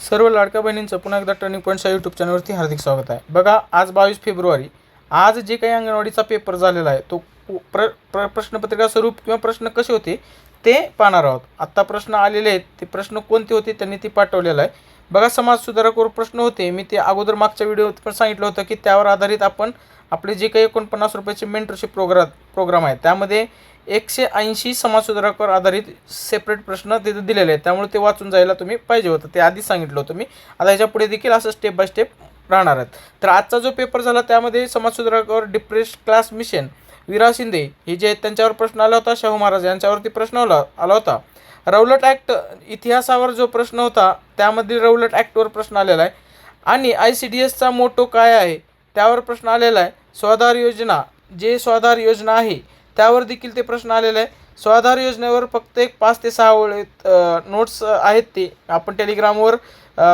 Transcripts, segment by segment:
सर्व लाडक्या बहिणींचं पुन्हा एकदा टर्निंग पॉईंटच्या यूट्यूब चॅनलवरती हार्दिक स्वागत आहे. बघा आज बावीस फेब्रुवारी. आज जे काही अंगणवाडीचा पेपर झालेला आहे तो प्र प्र प्रश्नपत्रिका स्वरूप किंवा प्रश्न कसे होते ते पाहणार आहोत. आत्ता प्रश्न आलेले आहेत ते प्रश्न कोणते होते त्यांनी ते पाठवलेलं आहे. बघा समाज सुधारकवर प्रश्न होते. मी ते अगोदर मागच्या व्हिडिओत पण सांगितलं होतं की त्यावर आधारित आपण आपले जे काही एकोणपन्नास रुपयाचे मेंटरशिप प्रोग्राम प्रोग्राम आहे त्यामध्ये एकशे ऐंशी समाजसुधारकावर आधारित सेपरेट प्रश्न तिथे दिलेले आहेत. त्यामुळे ते वाचून जायला तुम्ही पाहिजे होतं. ते आधीच सांगितलं होतं मी. आता ह्याच्या पुढे देखील असं स्टेप बाय स्टेप राहणार आहेत. तर आजचा जो पेपर झाला त्यामध्ये समाजसुधारकावर डिप्रेस क्लास मिशन विरा शिंदे हे जे आहेत त्यांच्यावर प्रश्न आला होता शाहू महाराज यांच्यावरती प्रश्न आला आला होता. रौलट ॲक्ट इतिहासावर जो प्रश्न होता त्यामध्ये रौलट ॲक्टवर प्रश्न आलेला आहे. आणि आय सी डी एसचा मोटो काय आहे त्यावर प्रश्न आलेला आहे. स्वाधार योजना जे स्वाधार योजना आहे त्यावर देखील ते प्रश्न आलेले आहे. स्वाधार योजनेवर फक्त एक पाच ते सहा वेळेत नोट्स आहेत ते. आपण टेलिग्रामवर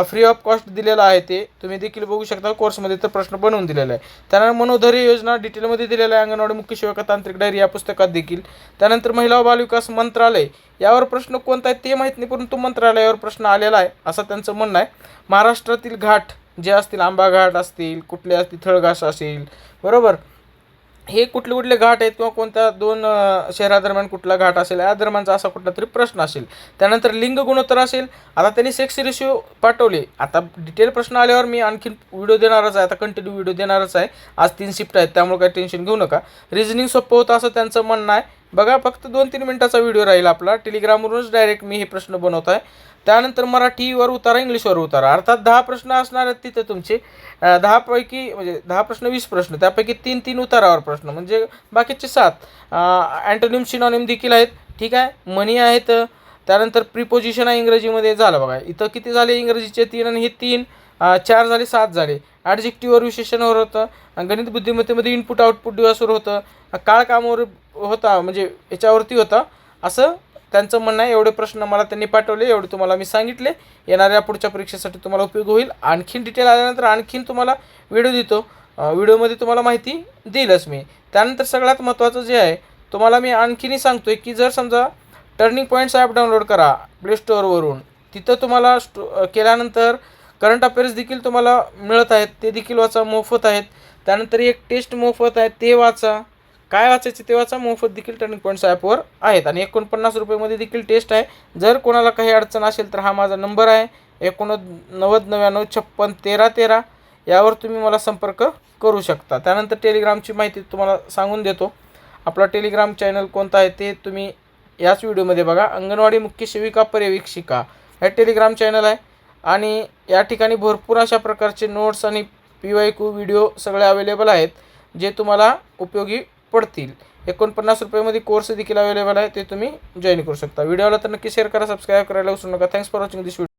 फ्री ऑफ कॉस्ट दिलेलं आहे ते. तुम्ही देखील बघू शकता कोर्समध्ये तर प्रश्न बनवून दिलेला आहे. त्यानंतर मनोधैर्य योजना डिटेलमध्ये दिलेलं आहे. अंगणवाडी मुख्य सेवका तांत्रिक डायरी या पुस्तकात देखील. त्यानंतर महिला व बालविकास मंत्रालय. यावर प्रश्न कोणता आहे ते माहीत नाही परंतु मंत्रालयावर प्रश्न आलेला आहे असं त्यांचं म्हणणं आहे. महाराष्ट्रातील घाट जे असतील आंबा घाट असतील कुठले असतील थळघास असेल बरोबर? हे कुठले कुठले घाट आहेत किंवा कोणत्या दोन शहरादरम्यान कुठला घाट असेल या दरम्यानचा असा कुठला तरी प्रश्न असेल. त्यानंतर लिंग गुणोत्तर असेल. आता त्यांनी सेक्स रेशिओ पाठवले. आता डिटेल प्रश्न आल्यावर मी आणखीन व्हिडिओ देणारच आहे. आता कंटिन्यू व्हिडिओ देणारच आहे. आज तीन शिफ्ट आहेत त्यामुळे काही टेन्शन घेऊ नका. रिझनिंग सोपं होतं असं त्यांचं म्हणणं आहे. बघा फक्त दोन तीन मिनटाचा व्हिडिओ राहील आपला. टेलिग्रामवरूनच डायरेक्ट मी हे प्रश्न बनवत आहे त्यानंतर मराठीवर उतारा इंग्लिशवर उतारा. अर्थात दहा प्रश्न असणार आहेत तिथे तुमचे. दहापैकी म्हणजे दहा प्रश्न वीस प्रश्न त्यापैकी तीन तीन उतारावर प्रश्न. म्हणजे बाकीचे सात. अँटोनिम सिनॉनिम देखील आहेत. ठीक आहे? मनी आहेत. त्यानंतर प्रिपोजिशन आहे इंग्रजीमध्ये. झालं बघा. इथं किती झाले? इंग्रजीचे तीन आणि हे तीन. चार झाले सात झाले. ॲडजेक्टिव्हवर विशेषणावर होतं गणित बुद्धिमत्तेमध्ये इनपुट आउटपुट दिवसावर होतं. काळ कामावर होता म्हणजे याच्यावरती होता. असं त्यांचं म्हणणं आहे. एवढे प्रश्न मला त्यांनी पाठवले एवढे तुम्हाला मी सांगितले. येणाऱ्या पुढच्या परीक्षेसाठी तुम्हाला उपयोग होईल. आणखीन डिटेल आल्यानंतर आणखीन तुम्हाला व्हिडिओ देतो. व्हिडिओमध्ये तुम्हाला माहिती देईलच मी. त्यानंतर सगळ्यात महत्त्वाचं जे आहे तुम्हाला मी आणखीनही सांगतो आहे की जर समजा टर्निंग पॉईंट्स ॲप डाउनलोड करा प्ले स्टोअरवरून तिथं तुम्हाला स्टो केल्यानंतर करंट अफेअर्स देखील तुम्हाला मिळत आहेत ते देखील वाचा मोफत आहेत. त्यानंतर एक टेस्ट मोफत आहे ते वाचा. काय वाचायचे ते वाचा मोफत देखील टर्निंग पॉईंट्स ॲपवर आहेत. आणि एकोणपन्नास रुपयेमध्ये देखील टेस्ट आहे. जर कोणाला काही अडचण असेल तर हा माझा नंबर आहे. एकोणनव्वद नव्याण्णव छप्पन तेरा तेरा. यावर तुम्ही मला संपर्क करू शकता. त्यानंतर टेलिग्रामची माहिती तुम्हाला सांगून देतो. आपला टेलिग्राम चॅनल कोणता आहे ते तुम्ही याच व्हिडिओमध्ये बघा. अंगणवाडी मुख्य सेविका पर्यवेक्षिका. हे टेलिग्राम चॅनल आहे. आणि या ठिकाणी भरपूर अशा प्रकारचे नोट्स आणि पी वाय क्यू व्हिडिओ सगळे अवेलेबल आहेत जे तुम्हाला उपयोगी पडतील. एकोणपन्नास रुपयामध्ये कोर्स देखील अवेलेबल आहे ते तुम्ही जॉईन करू शकता. व्हिडिओला तर नक्की शेअर करा सबस्क्राईब करायला विसरू नका. Thanks for watching this video